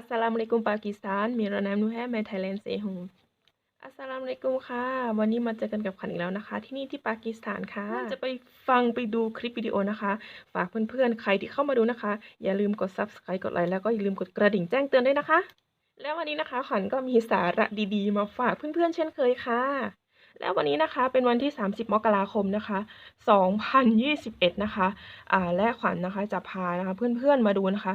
อัสสลามุอะลัยกุมปากีสถานมีราน้ำนูแฮแมไทยแลนด์เซฮงอัสสลามุอะลัยกุมค่ะ วันนี้มาเจอกันกับขวัญอีกแล้วนะคะ ที่นี่ที่ปากีสถานค่ะจะไปฟังไปดูคลิปวิดีโอนะคะ ฝากเพื่อนๆ ใครที่เข้ามาดูนะคะ อย่าลืมกด subscribe กดไลค์แล้วก็อย่าลืมกดกระดิ่งแจ้งเตือนด้วยนะคะ แล้ววันนี้นะคะขวัญก็มีสาระดีๆ มาฝากเพื่อนๆ เช่นเคยค่ะ แล้ววันนี้นะคะเป็นวันที่ 30 มกราคมนะคะ 2021 นะคะอ่าและขวัญนนะคะจะพานะคะเพื่อนๆมาดูนะคะ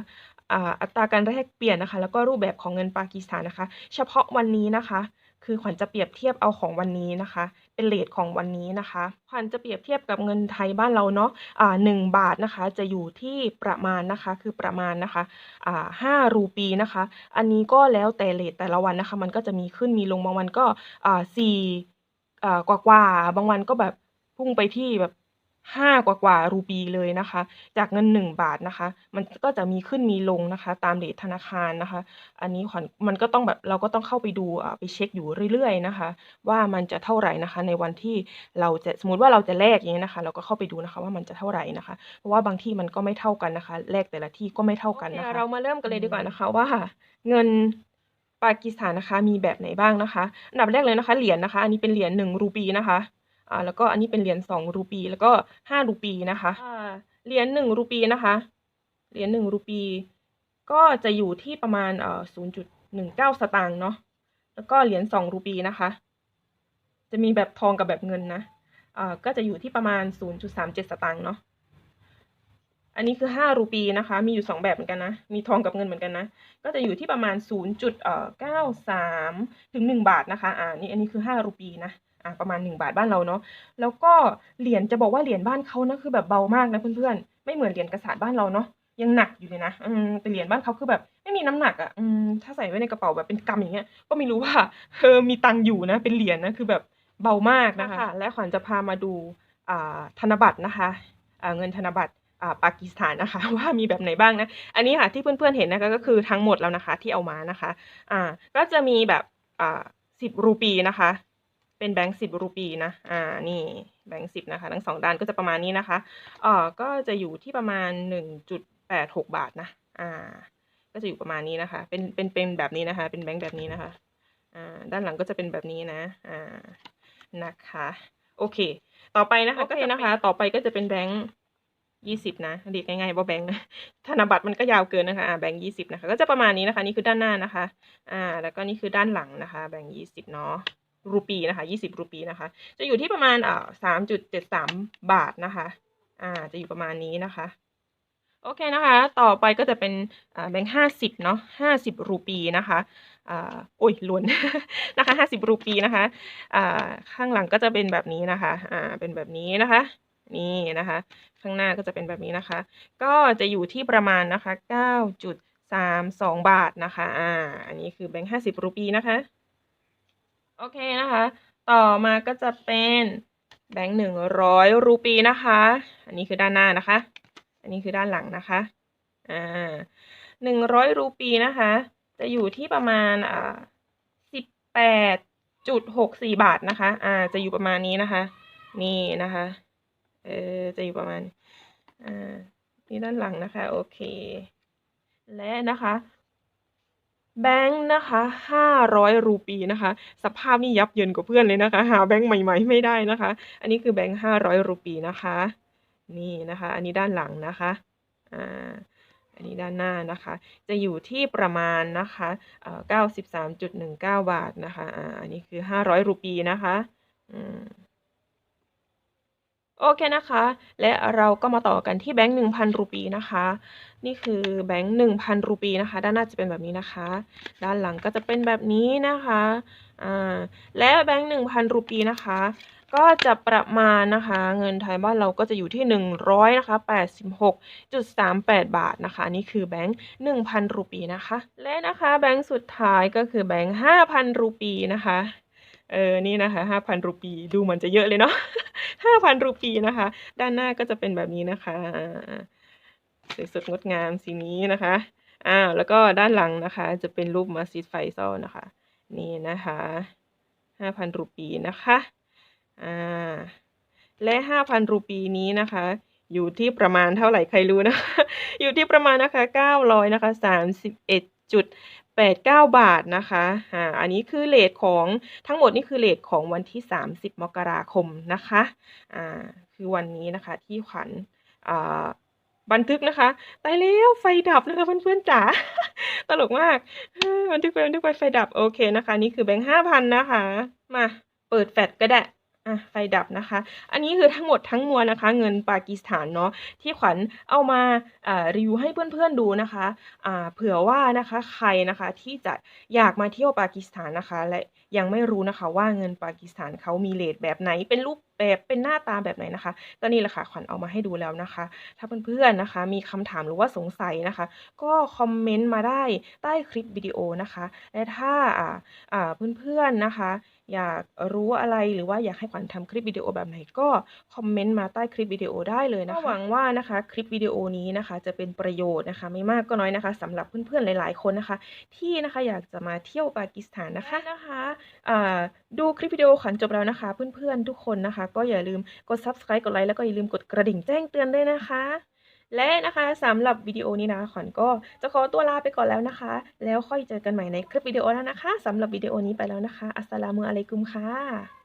อัตราการแลกเปลี่ยนนะคะ แล้วก็รูปแบบของเงินปากีสถานนะคะ เฉพาะวันนี้นะคะ คือขวัญจะเปรียบเทียบเอาของวันนี้นะคะ เป็นเรทของวันนี้นะคะ ขวัญจะเปรียบเทียบกับเงินไทยบ้านเราเนาะอ่า1บาทนะคะ จะอยู่ที่ประมาณนะคะ คือประมาณนะคะอ่ารูปีนะคะ อันนี้ก็แล้วแต่เรทแต่ละวันนะคะ มันก็จะมีขึ้นมีลงบางวันก็อ่า4อ่ากว่าบางวันก็แบบพุ่งไปที่แบบ 5 กว่าๆรูปีเลยนะคะ จากเงิน 1 บาทนะคะ มันก็จะมีขึ้นมีลงนะคะ ตามเรทธนาคารนะคะ อันนี้ขวัญมันก็ต้องแบบเราก็ต้องเข้าไปดูอ่าไปเช็กอยู่เรื่อยๆนะคะ ว่ามันจะเท่าไรนะคะ ในวันที่เราจะสมมุติว่าเราจะแลกอย่างงี้นะคะ เราก็เข้าไปดูนะคะว่ามันจะเท่าไรนะคะ เพราะว่าบางที่มันก็ไม่เท่ากันนะคะแลกแต่ละที่ก็ไม่เท่ากันนะคะเรามาเริ่มกันเลยดีกว่านะคะว่าเงินปากีสถานนะคะมีแบบไหนบ้างนะคะอันดับแรกเลยนะคะเหรียญนะคะ อันนี้เป็นเหรียญ1รูปีนะคะ อ่าแล้วก็อันนี้เป็นเหรียญ2รูปี แล้วก็ 5 รูปีนะคะอ่าเหรียญ1รูปีนะคะเหรียญ1รูปี ก็จะอยู่ที่ประมาณเอ่อ0.19 สตางค์เนาะแล้วก็เหรียญ2รูปีนะคะ จะมีแบบทองกับแบบเงินนะอ่าก็จะอยู่ที่ประมาณ 0.37 สตางค์เนาะ อันนี้คือ 5 รูปีนะคะ มีอยู่ 2 แบบเหมือนกันนะ มีทองกับเงินเหมือนกันนะ ก็จะอยู่ที่ประมาณ 0.93 ถึง 1 บาทนะคะ อ่า นี่อันนี้คือ 5 รูปีนะ อ่า ประมาณ 1 บาทบ้านเราเนาะ แล้วก็เหรียญจะบอกว่าเหรียญบ้านเขานะคือแบบเบามากนะเพื่อนๆ ไม่เหมือนเหรียญกษาตบ้านเราเนาะ ยังหนักอยู่เลยนะ อืม แต่เหรียญบ้านเขาคือแบบไม่มีน้ำหนักอะอืม ถ้าใส่ไว้ในกระเป๋าแบบเป็นกำอย่างเงี้ย ก็ไม่รู้ว่าเออมีตังค์อยู่นะ เป็นเหรียญนะ คือแบบเบามากนะคะ และขวัญจะพามาดู อ่า ธนบัตรนะคะ อ่า เงินธนบัตรอ่า ปากีสถานนะคะว่ามีแบบไหนบ้างนะ อันนี้ค่ะที่เพื่อนๆเห็นนะคะก็คือทั้งหมดแล้วนะคะที่เอามานะคะอ่าก็จะมีแบบอ่า10รูปีนะคะ เป็นแบงค์10รูปีนะอ่านี่แบงค์10นะคะ ทั้ง2ด้านก็จะประมาณนี้นะคะเอ่อก็จะอยู่ที่ประมาณ1.86บาทนะอ่าก็จะอยู่ประมาณนี้นะคะ เป็นเป็นเป็นแบบนี้นะคะ เป็นแบงค์แบบนี้นะคะอ่าด้านหลังก็จะเป็นแบบนี้นะอ่านะคะ โอเค ต่อไปนะคะก็จะนะคะ ต่อไปก็จะเป็นแบงค์ 20นะเรียกง่ายๆว่าแบงค์นะธนบัตรมันก็ยาวเกินนะคะอ่าแบงค์20นะคะ ก็จะประมาณนี้นะคะ นี่คือด้านหน้านะคะ อ่า แล้วก็นี่คือด้านหลังนะคะ แบงค์20เนาะรูปีนะคะ20รูปีนะคะ จะอยู่ที่ประมาณอ่า3.73บาทนะคะ อ่า จะอยู่ประมาณนี้นะคะโอเคนะคะ ต่อไปก็จะเป็นอ่าแบงค์50เนาะ50รูปีนะคะอ่าโอ๊ยหล่นนะคะ50รูปีนะคะอ่าข้างหลังก็จะเป็นแบบนี้นะคะ อ่า เป็นแบบนี้นะคะ นี่นะคะ ข้างหน้าก็จะเป็นแบบนี้นะคะ ก็จะอยู่ที่ประมาณนะคะ 9.32 บาทนะคะอ่าอันนี้คือแบงค์50 รูปีนะคะ โอเคนะคะ ต่อมาก็จะเป็นแบงค์100รูปีนะคะ อันนี้คือด้านหน้านะคะ อันนี้คือด้านหลังนะคะ อ่า100รูปีนะคะ จะอยู่ที่ประมาณอ่า18.64บาทนะคะ อ่า จะอยู่ประมาณนี้นะคะ นี่นะคะ เออจะอยู่ประมาณอ่านี่ด้านหลังนะคะ โอเค และนะคะแบงค์นะคะ500รูปีนะคะ สภาพนี่ยับเยินกว่าเพื่อนเลยนะคะ หาแบงค์ใหม่ๆไม่ได้นะคะ อันนี้คือแบงค์500รูปีนะคะ นี่นะคะ อันนี้ด้านหลังนะคะ อ่า อันนี้ด้านหน้านะคะ จะอยู่ที่ประมาณนะคะเอ่อ93.19บาทนะคะ อ่า อันนี้คือ500รูปีนะคะ อืม โอเคนะคะ และเราก็มาต่อกันที่แบงค์1,000รูปีนะคะ นี่คือแบงค์1,000รูปีนะคะ ด้านหน้าจะเป็นแบบนี้นะคะ ด้านหลังก็จะเป็นแบบนี้นะคะอ่าและแบงค์1,000รูปีนะคะ ก็จะประมาณนะคะ เงินไทยบ้านเราก็จะอยู่ที่100นะคะ86.38บหกจุดสามแปดบาทนะคะนนี้คือแบงค์1,000รูปีนะคะ และนะคะแบงค์สุดท้ายก็คือแบงค์5,000รูปีนะคะเออ นี่นะคะ5,000รูปี ดูเหมือนจะเยอะเลยเนาะ 5,000 รูปีนะคะ ด้านหน้าก็จะเป็นแบบนี้นะคะสวยสดงดงามสีนี้นะคะอ่าแล้วก็ด้านหลังนะคะ จะเป็นรูปมัสยิดไฟซอลนะคะ นี่นะคะ 5,000 รูปีนะคะอ่าและ 5,000 รูปีนี้นะคะ อยู่ที่ประมาณเท่าไหร่ใครรู้นะคะ อยู่ที่ประมาณนะคะ900นะคะ 10.89 บาทนะคะอ่าอันนี้คือเลทของทั้งหมดนี่คือเลทของวันที่ 30 มกราคมนะคะอ่าคือวันนี้นะคะที่ขวัญอ่าบันทึกนะคะตายแล้วไฟดับนะคะเพื่อนๆจ๋าตลกมากบันทึกไปบันทึกไปไฟดับโอเคนะคะ นี่คือแบงค์ห้าพันนะคะ มาเปิดแฟลชก็ได้ อะไฟดับนะคะ อันนี้คือทั้งหมดทั้งมวลนะคะ เงินปากีสถานเนาะที่ขวัญเอามาอ่ารีวิวให้เพื่อนๆดูนะคะอ่าเผื่อว่านะคะใครนะคะที่จะอยากมาเที่ยวปากีสถานนะคะ และยังไม่รู้นะคะว่าเงินปากีสถานเขามีเลทแบบไหนเป็นรูป แบบเป็นหน้าตาแบบไหนนะคะ ก็นี่แหละค่ะขวัญเอามาให้ดูแล้วนะคะ ถ้าเพื่อนๆนะคะ มีคำถามหรือว่าสงสัยนะคะ ก็คอมเมนต์มาได้ใต้คลิปวิดีโอนะคะ และถ้าอ่าอ่าเพื่อนๆนะคะ อยากรู้อะไรหรือว่าอยากให้ขวัญทำคลิปวิดีโอแบบไหนก็คอมเมนต์มาใต้คลิปวิดีโอได้เลยนะคะหวังว่านะคะคลิปวิดีโอนี้นะคะ จะเป็นประโยชน์นะคะ ไม่มากก็น้อยนะคะสำหรับเพื่อนๆหลาย ๆคนนะคะ ที่นะคะอยากจะมาเที่ยวปากีสถานนะคะนะคะอ่าดูคลิปวิดีโอขวัญจบแล้วนะคะ เพื่อนๆทุกคนนะคะก็อย่าลืมกด subscribe กดไลค์แล้วก็อย่าลืมกดกระดิ่งแจ้งเตือนด้วยนะคะ และนะคะสำหรับวิดีโอนี้นะขวัญก็จะขอตัวลาไปก่อนแล้วนะคะ แล้วค่อยเจอกันใหม่ในคลิปวิดีโอแล้วนะคะสำหรับวิดีโอนี้ไปแล้วนะคะ อัสสลามุอะลัยกุมค่ะ